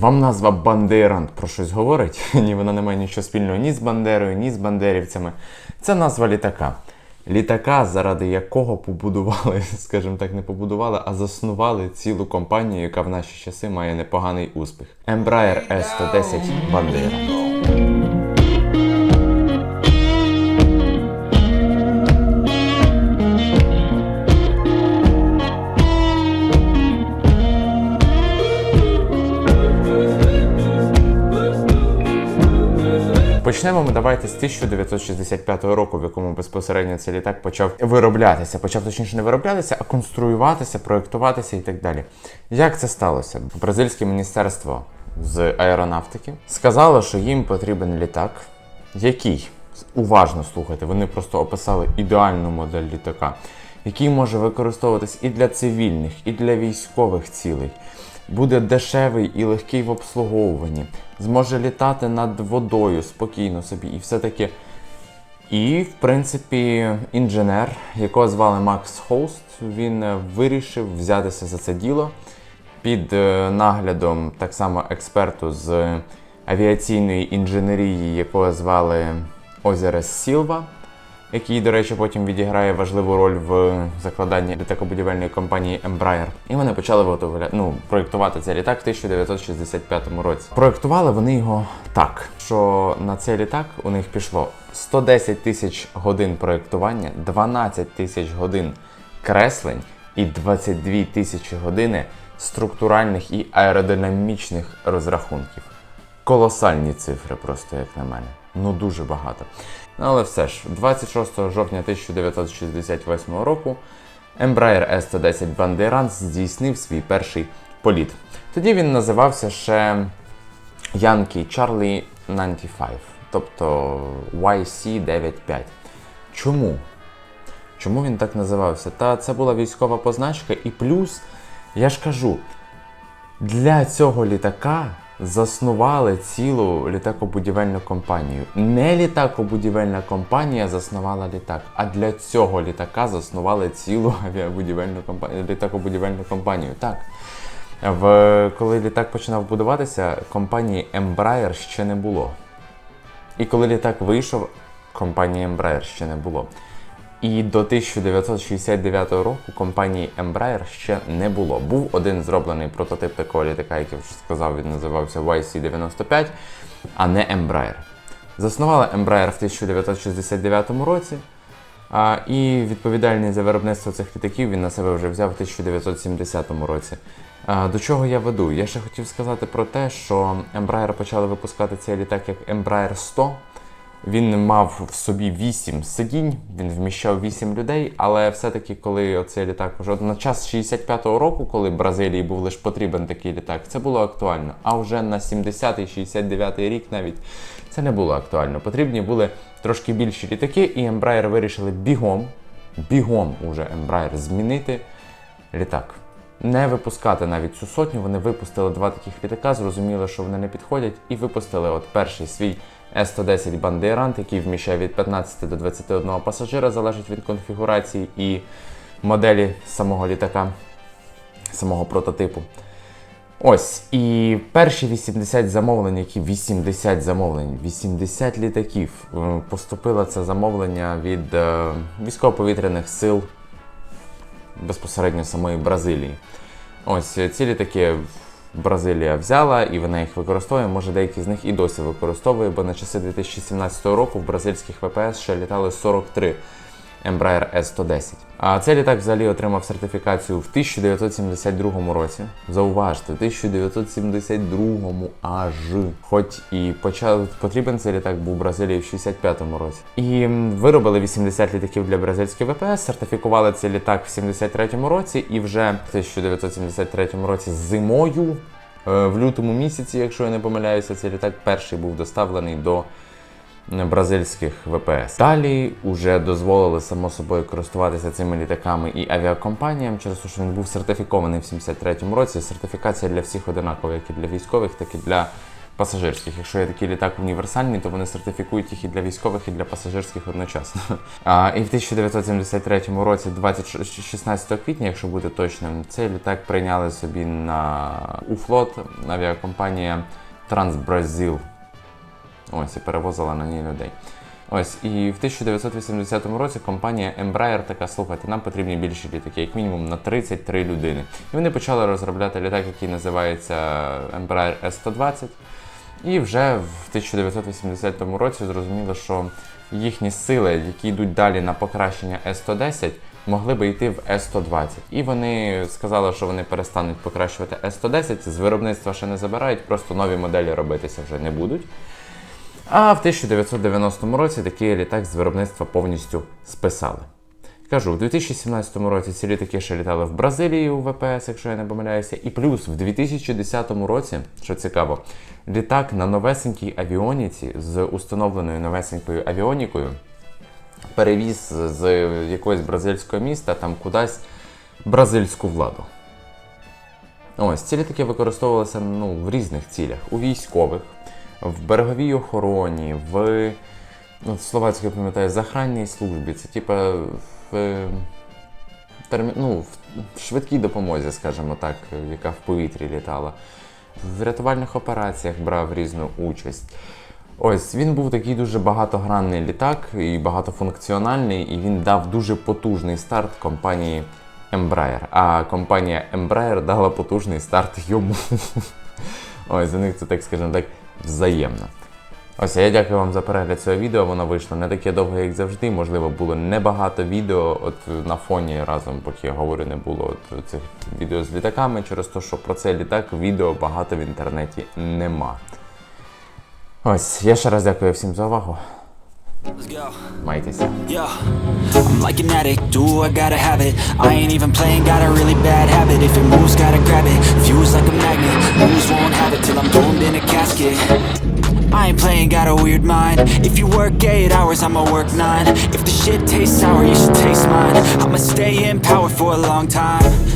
Вам назва Бандерант про щось говорить? Ні, вона не має нічого спільного ні з Бандерою, ні з бандерівцями. Це назва літака. Літака, заради якого побудували, скажімо так, не побудували, а заснували цілу компанію, яка в наші часи має непоганий успіх. Embraer S110 Bandera. Почнемо ми давайте з 1965 року, в якому безпосередньо цей літак почав вироблятися. Почав точніше не вироблятися, а конструюватися, проєктуватися і так далі. Як це сталося? Бразильське міністерство з аеронавтики сказало, що їм потрібен літак, який уважно слухайте, вони просто описали ідеальну модель літака, який може використовуватись і для цивільних, і для військових цілей. Буде дешевий і легкий в обслуговуванні, зможе літати над водою спокійно собі і все таки. І, в принципі, інженер, якого звали Макс Холст, він вирішив взятися за це діло під е, наглядом так само експерту з авіаційної інженерії, якого звали Озерес Сілва, який, до речі, потім відіграє важливу роль в закладанні літакобудівельної компанії Embraer. І вони почали виготовля... ну, проєктувати цей літак в 1965 році. Проєктували вони його так, що на цей літак у них пішло 110 тисяч годин проєктування, 12 тисяч годин креслень і 22 тисячі години структуральних і аеродинамічних розрахунків. Колосальні цифри, просто як на мене. Ну дуже багато. Але все ж, 26 жовтня 1968 року Embraer S110 Bandeirantes здійснив свій перший політ. Тоді він називався ще Yankee Charlie 95, тобто YC-95. Чому? Чому він так називався? Та це була військова позначка, і плюс, я ж кажу, для цього літака заснували цілу літакобудівельну компанію. Не літакобудівельна компанія заснувала літак, а для цього літака заснували цілу авіабудівельну компанію, літакобудівельну компанію. Так. В, коли літак починав будуватися, компанії Embraer ще не було. І коли літак вийшов, компанії Embraer ще не було. І до 1969 року компанії Embraer ще не було. Був один зроблений прототип такого літака, як я вже сказав, він називався YC-95, а не Embraer. Заснували Embraer в 1969 році, а, і відповідальність за виробництво цих літаків він на себе вже взяв в 1970 році. А, До чого я веду? Я ще хотів сказати про те, що Embraer почали випускати цей літак як Embraer 100. Він мав в собі 8 сидінь, він вміщав 8 людей, але все-таки, коли оцей літак вже на час 65-го року, коли Бразилії був лише потрібен такий літак, це було актуально. А вже на 70-й, 69-й рік навіть це не було актуально. Потрібні були трошки більші літаки, і Embraer вирішили бігом, бігом уже Embraer змінити літак. Не випускати навіть цю сотню, вони випустили два таких літака, зрозуміли, що вони не підходять, і випустили от перший свій S110 Bandeiranт, який вміщає від 15 до 21 пасажира, залежить від конфігурації і моделі самого літака, самого прототипу. Ось, і перші 80 замовлень, які 80 замовлень, 80 літаків. е, Поступило це замовлення від е, військово-повітряних сил безпосередньо самої Бразилії. Ось е, ці літаки Бразилія взяла і вона їх використовує. Може, деякі з них і досі використовує, бо на часи 2017 року в бразильських ВПС ще літали 43 Embraer S110. А цей літак взагалі отримав сертифікацію в 1972 році. Зауважте, в 1972 аж. Хоч і почав потрібен цей літак був в Бразилії в 65-му році. І виробили 80 літаків для бразильських ВПС, сертифікували цей літак в 73-му році, і вже в 1973 році зимою, е, в лютому місяці, якщо я не помиляюся, цей літак перший був доставлений до бразильських ВПС. Далі вже дозволили само собою користуватися цими літаками і авіакомпаніям, через те, що він був сертифікований в 73-му році. Сертифікація для всіх одинакова, як і для військових, так і для пасажирських. Якщо є такий літак універсальний, то вони сертифікують їх і для військових, і для пасажирських одночасно. А, і в 1973 році, 20, 16 квітня, якщо бути точним, цей літак прийняли собі на у флот авіакомпанія Трансбразил. Ось і перевозила на ній людей. Ось і в 1980 році компанія Embraer така, слухайте, нам потрібні більші літаки, як мінімум на 33 людини. І вони почали розробляти літак, який називається Embraer S120. І вже в 1980 році зрозуміло, що їхні сили, які йдуть далі на покращення S110, могли би йти в S120. І вони сказали, що вони перестануть покращувати S110, з виробництва ще не забирають, просто нові моделі робитися вже не будуть. А в 1990 році такий літак з виробництва повністю списали. Кажу, у 2017 році ці літаки ще літали в Бразилії у ВПС, якщо я не помиляюся. І плюс в 2010 році, що цікаво, літак на новесенькій авіоніці з установленою новесенькою авіонікою перевіз з якогось бразильського міста там кудись бразильську владу. Ось ці літаки використовувалися ну, в різних цілях: у військових, в береговій охороні, в ну, словацьку пам'ятаю, захранній службі. Це типа в, термі... ну, в швидкій допомозі, скажімо так, яка в повітрі літала. В рятувальних операціях брав різну участь. Ось він був такий дуже багатогранний літак і багатофункціональний, і він дав дуже потужний старт компанії Embraer. А компанія Embraer дала потужний старт йому. Ось за них це так, скажімо так, взаємно. Ось, я дякую вам за перегляд цього відео. Воно вийшло не таке довге, як завжди. Можливо, було небагато відео. От на фоні разом, поки я говорю, не було от цих відео з літаками, через те, що про цей літак відео багато в інтернеті нема. Ось, я ще раз дякую всім за увагу. Майтеся. Yeah, I'm like an addict, do I gotta have it I ain't even playing, got a really bad habit If it moves, gotta grab it, fuse like ain't got a weird mind. If you work 8 hours, I'ma work 9 If the shit tastes sour, you should taste mine. I'ma stay in power for a long time